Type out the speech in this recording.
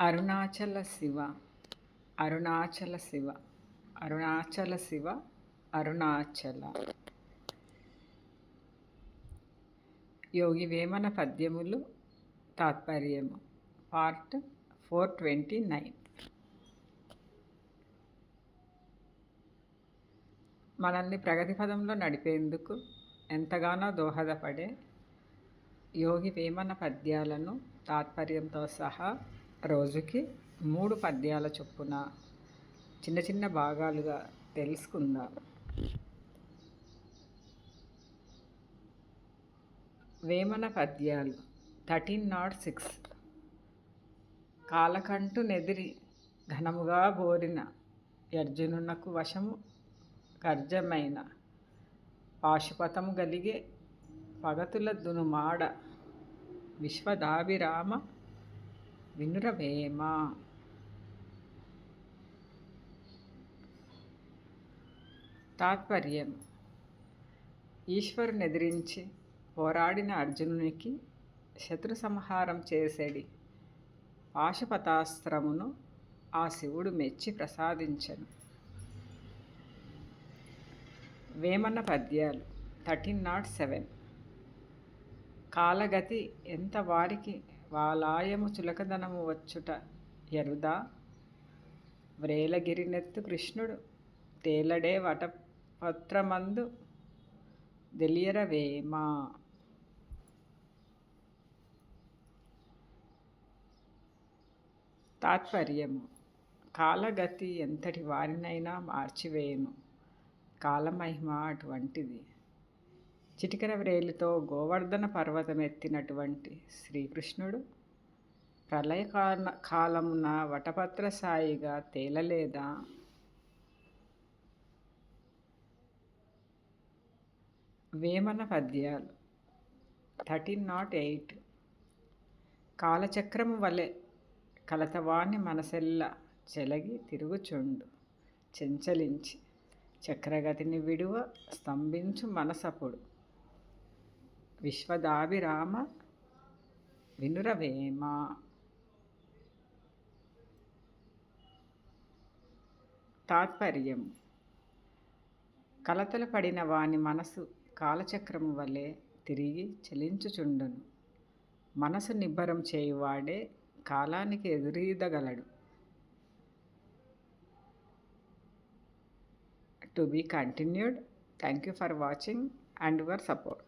అరుణాచల శివ అరుణాచల శివ అరుణాచల శివ అరుణాచల. యోగి వేమన పద్యములు తాత్పర్యము. Part four twenty nine. మనల్ని ప్రగతి పదంలో నడిపేందుకు ఎంతగానో దోహదపడే యోగి వేమన పద్యాలను తాత్పర్యంతో సహా రోజుకి మూడు పద్యాల చొప్పున చిన్న చిన్న భాగాలుగా తెలుసుకుందాం. వేమన పద్యాలు థర్టీన్ నాట్ సిక్స్. కాలకంటు నెదిరి ఘనముగా బోరిన అర్జునునకు వశము గర్జమైన పాశుపతము గలిగే పగతుల దునుమాడ విశ్వదాభిరామ వినురవేమ తాత్పర్యం. ఈశ్వరుని ఎదిరించి పోరాడిన అర్జునునికి శత్రు సంహారం చేసేడి. పాశుపతాస్త్రమును ఆ శివుడు మెచ్చి ప్రసాదించను. వేమన పద్యాలు థర్టీన్ నాట్ సెవెన్. కాలగతి ఎంత వారికి వాలాయము చులకదనము వచ్చుట ఎరుదా? వ్రేలగిరినెత్తు కృష్ణుడు తేలడే వటపత్రమందు దెలియరవేమా? తాత్పర్యము. కాలగతి ఎంతటి వారినైనా మార్చివేయను. కాలమహిమ అటువంటిది. చిటికర వ్రేలితో గోవర్ధన పర్వతం ఎత్తినటువంటి శ్రీకృష్ణుడు ప్రళయ కాలమున వటపత్ర సాయిగా తేలలేదా? వేమన పద్యాలు. Thirteen nought eight. కాలచక్రము వలె కలతవాణి మనసెల్ల చెలగి తిరుగుచుండు చెంచలించి. చక్రగతిని విడువ స్తంభించు మనసపుడు విశ్వదాభిరామ వినురవేమ. తాత్పర్యం. కలతలు పడిన వాని మనసు కాలచక్రము వలె తిరిగి చలించుచుండును. మనసు నిబ్బరం చేయువాడే కాలానికి ఎదురీదగలడు. To be continued. Thank you for watching and your support.